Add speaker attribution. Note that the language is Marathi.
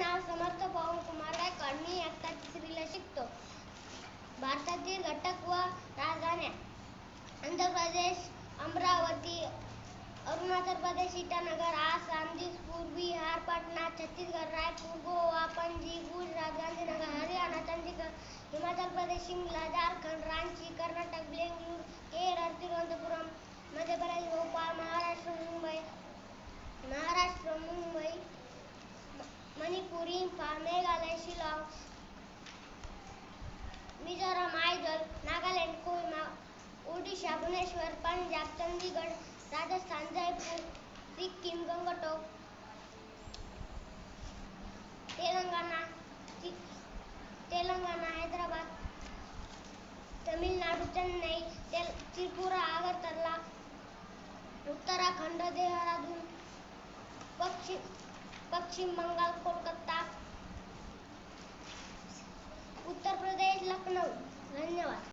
Speaker 1: नाव समर्थ पवन कुमार गायकवाड आम्ही आता तिसरीला शिकतो भारतातील घटक व राजधान्या आंध्र प्रदेश अमरावती अरुणाचल प्रदेश इटानगर आसाम दिसपूर बिहार पटना छत्तीसगड रायपूर गोवा पणजी गुजरात गांधीनगर हरियाणा चंदीगड हिमाचल प्रदेश शिमला झारखंड रांची मणिपूर इम्फाल मेघालय शिलाँग आयदल नागालँड ओडिशा भुवनेश्वर पंजाब चंदीगड राजस्थान जयपूर सिक्कीम गंगटोक तेलंगाणा तेलंगाना हैदराबाद तमिळनाडू चेन्नई त्रिपुरा आगरतला उत्तराखंड देहरादून पश्चिम पश्चिम बंगाल कोलकाता उत्तर प्रदेश लखनऊ धन्यवाद